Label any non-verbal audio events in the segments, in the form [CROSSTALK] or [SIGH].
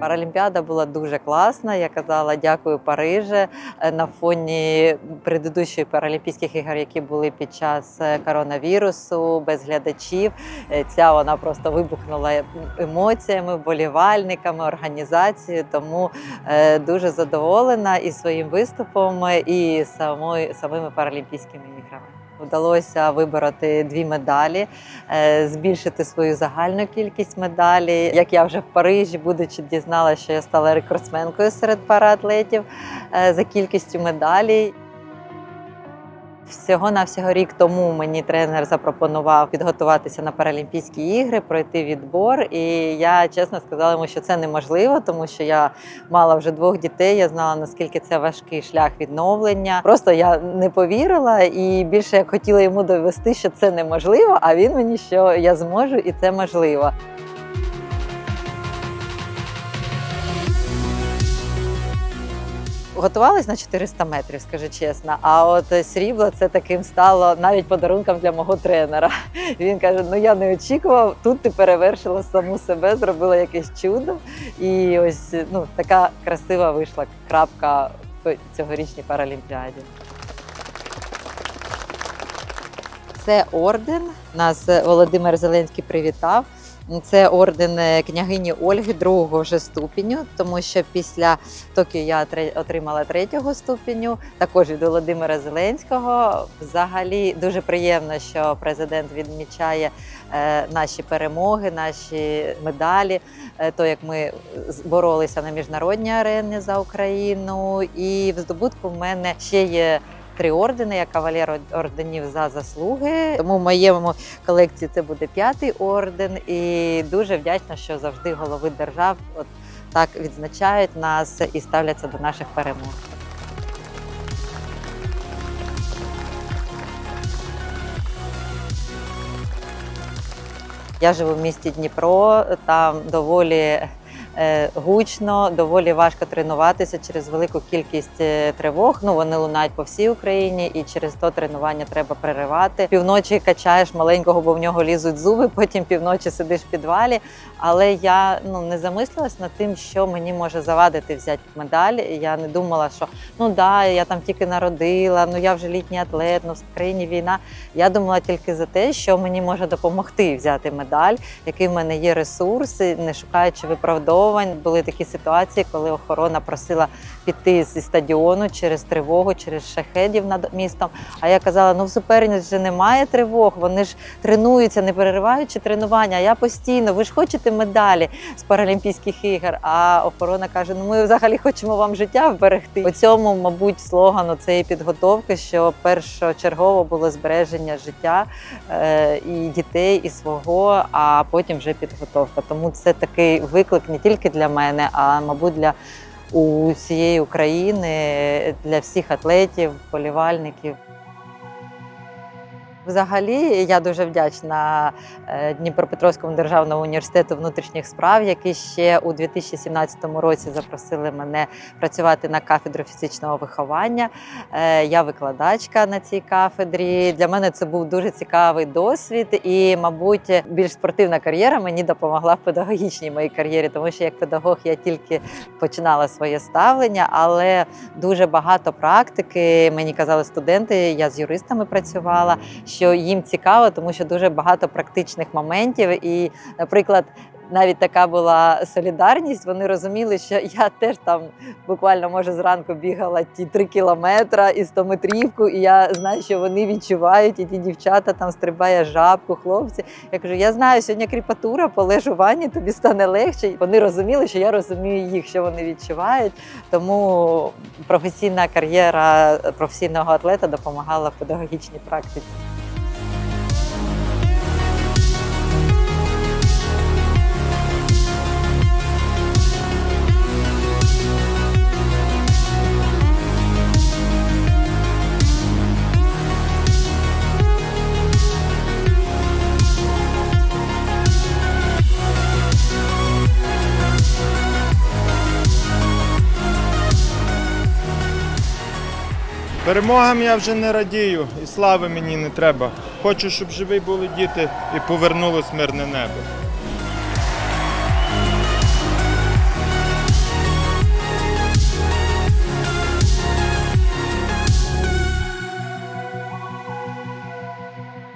Паралімпіада була дуже класна. Я казала дякую Париже Е, на фоні предыдущих паралімпійських ігор, які були під час е, коронавірусу, без глядачів. Е, Ця вона просто вибухнула емоціями, вболівальниками, організацією. Тому дуже задоволена і своїм виступом, і самою самими паралімпійськими іграми. Вдалося вибороти дві медалі, е, збільшити свою загальну кількість медалей. Як я вже в Парижі, будучи дізналася, що я стала рекордсменкою серед параатлетів е, за кількістю медалей. Всього на всього рік тому мені тренер запропонував підготуватися на Паралімпійські ігри, пройти відбор. І я чесно сказала йому, що це неможливо, тому що я мала вже двох дітей. Я знала наскільки це важкий шлях відновлення. Просто я не повірила і більше як хотіла йому довести, що це неможливо. А він мені що я зможу, і це можливо. Готувалась на 400 метрів, скажу чесно. А от срібло це таким стало навіть подарунком для мого тренера. [LAUGHS] Він каже: Ну я не очікував, тут ти перевершила саму себе, зробила якесь чудо. І ось ну така красива вийшла крапка в цьогорічній паралімпіаді. Це орден. Нас Володимир Зеленський привітав. Це орден княгині Ольги другого вже ступеню, тому що після Токіо я отримала третього ступеню, також від Володимира Зеленського. Взагалі дуже приємно, що президент відмічає е, наші перемоги, наші медалі, е, то як ми боролися на міжнародній арені за Україну. І в здобутку в мене ще є. Три ордени, я кавалер орденів за заслуги. Тому в моєму колекції це буде п'ятий орден. І дуже вдячна, що завжди голови держав от так відзначають нас і ставляться до наших перемог. Я живу в місті Дніпро, там доволі гучно, доволі важко тренуватися через велику кількість е, тривог. Ну вони лунають по всій Україні, і через то тренування треба переривати. Півночі качаєш маленького, бо в нього лізуть зуби. [LAUGHS] Потім півночі сидиш в підвалі. Але я ну не замислилась над тим, що мені може завадити взяти медаль. Я не думала, що ну да, я там тільки народила, ну я вже літній атлет, ну в країні війна. Я думала тільки за те, що мені може допомогти взяти медаль, який в мене є ресурси, не шукаючи виправдовувань. Були такі ситуації, коли охорона просила піти зі стадіону через тривогу, через шахедів над містом. А я казала: ну в суперниць вже немає тривог, вони ж тренуються, не перериваючи тренування. А я постійно, ви ж хочете медалі з Паралімпійських ігор. А охорона каже: ну ми взагалі хочемо вам життя вберегти. У цьому, мабуть, слогану цієї підготовки, що першочергово було збереження життя е, і дітей, і свого, а потім вже підготовка. Тому це такий виклик не тільки для мене, а мабуть для усієї України, для всіх атлетів, болівальників. Взагалі, я дуже вдячна е, Дніпропетровському державному університету внутрішніх справ, які ще у 2017 році запросили мене працювати на кафедру фізичного виховання. Е, Я викладачка на цій кафедрі. Для мене це був дуже цікавий досвід, і, мабуть, більш спортивна кар'єра мені допомогла в педагогічній моїй кар'єрі, тому що як педагог я тільки починала своє ставлення, але дуже багато практики. Мені казали студенти, я з юристами працювала, що їм цікаво, тому що дуже багато практичних моментів. І, наприклад, навіть така була солідарність. Вони розуміли, що я теж там буквально може зранку бігала ті три кілометри і 100 метрівку, і я знаю, що вони відчувають, і ті дівчата там стрибає жабку, хлопці. Я кажу, я знаю, сьогодні кріпатура, полеж у ванні, тобі стане легше. Вони розуміли, що я розумію їх, що вони відчувають. Тому професійна кар'єра професійного атлета допомагала в педагогічній практиці. Перемогам я вже не радію, і слави мені не треба. Хочу, щоб живі були діти і повернулось мирне небо.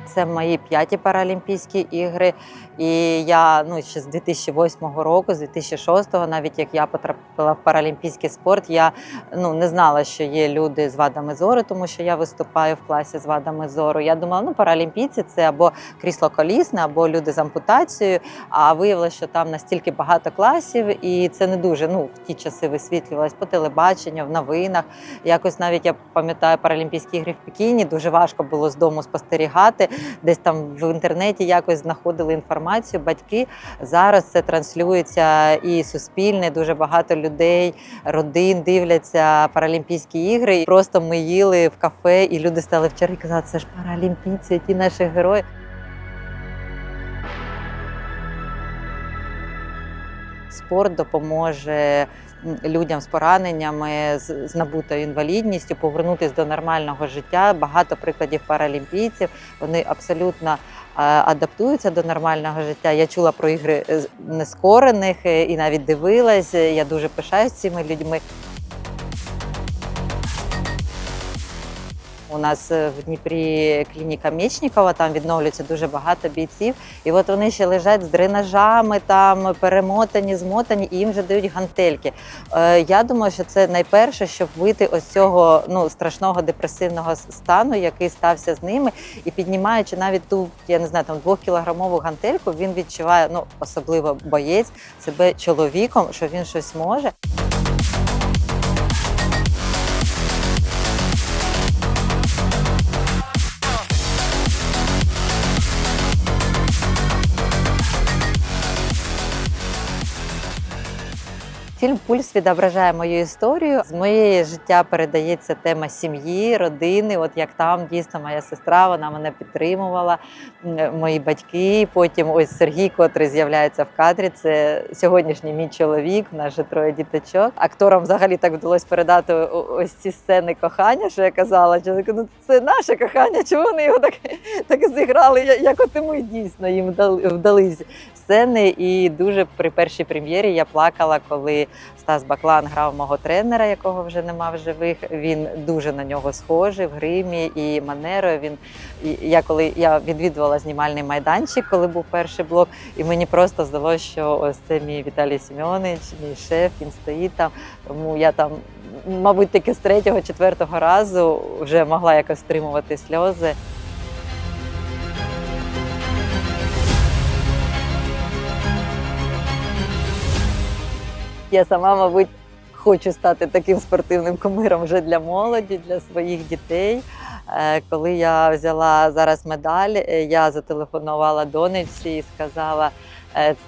Це мої п'яті паралімпійські ігри. І я ну ще з 2008 року, з 2006, навіть як я потрапила в паралімпійський спорт, я ну не знала, що є люди з вадами зору, тому що я виступаю в класі з вадами зору. Я думала, ну паралімпійці це або крісло колісне, або люди з ампутацією. А виявилося, що там настільки багато класів, і це не дуже ну в ті часи висвітлювалось по телебаченню, в новинах. Якось навіть я пам'ятаю Паралімпійські ігри в Пекіні. Дуже важко було з дому спостерігати. Десь там в інтернеті якось знаходили інформацію. Батьки зараз це транслюється і суспільне. Дуже багато людей, родин дивляться Паралімпійські ігри. І просто ми їли в кафе, і люди стали в черги казати, це ж паралімпійці, ті наші герої. Спорт допоможе людям з пораненнями, з, набутою інвалідністю повернутися до нормального життя. Багато прикладів паралімпійців. Вони абсолютно е, адаптуються до нормального життя. Я чула про ігри е, нескорених е, і навіть дивилась. Я дуже пишаюсь цими людьми. У нас е, в Дніпрі клініка Мєчнікова, там відновлюється дуже багато бійців. І от вони ще лежать з дренажами, там перемотані, змотані, і їм вже дають гантельки. Е, я думаю, що це найперше, щоб вийти ось цього ну, страшного депресивного стану, який стався з ними. І піднімаючи навіть ту, я не знаю, там двохкілограмову гантельку, він відчуває, ну особливо боєць, себе чоловіком, що він щось може. Фільм Пульс відображає мою історію. З моєї життя передається тема сім'ї, родини. От як там дійсно моя сестра, вона мене підтримувала, мої батьки. Потім ось Сергій, котрий з'являється в кадрі. Це сьогоднішній мій чоловік, в нас троє діточок. Акторам взагалі так вдалося передати ось ці сцени кохання, що я казала. Чоловіку, ну це наше кохання. Чому вони його так, так зіграли? Як от і ми дійсно їм вдали- вдались сцени. І дуже при першій прем'єрі я плакала, коли Стас Баклан грав мого тренера, якого вже нема в живих. Він дуже на нього схожий в гримі і манерою. Він я коли я відвідувала знімальний майданчик, коли був перший блок, і мені просто здалося, що ось це мій Віталій Сімеонич, мій шеф, він стоїть там. Тому я там, мабуть, таки з третього, четвертого разу вже могла якось стримувати сльози. Я сама, мабуть, хочу стати таким спортивним кумиром вже для молоді, для своїх дітей. Е, Коли я взяла зараз медаль, е, я зателефонувала донечці і сказала: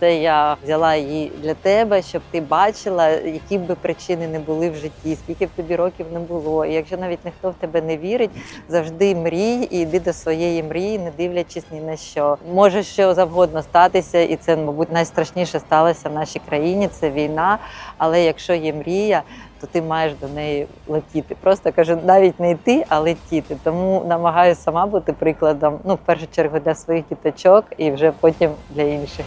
це я взяла її для тебе, щоб ти бачила, які б причини не були в житті, скільки б тобі років не було. І якщо навіть ніхто в тебе не вірить, завжди мрій і йди до своєї мрії, не дивлячись ні на що. Може що завгодно статися, і це, мабуть, найстрашніше сталося в нашій країні. Це війна. Але якщо є мрія, то ти маєш до неї летіти. Просто кажу, навіть не йти, а летіти. Тому намагаюся сама бути прикладом. Ну, в першу чергу для своїх діточок і вже потім для інших.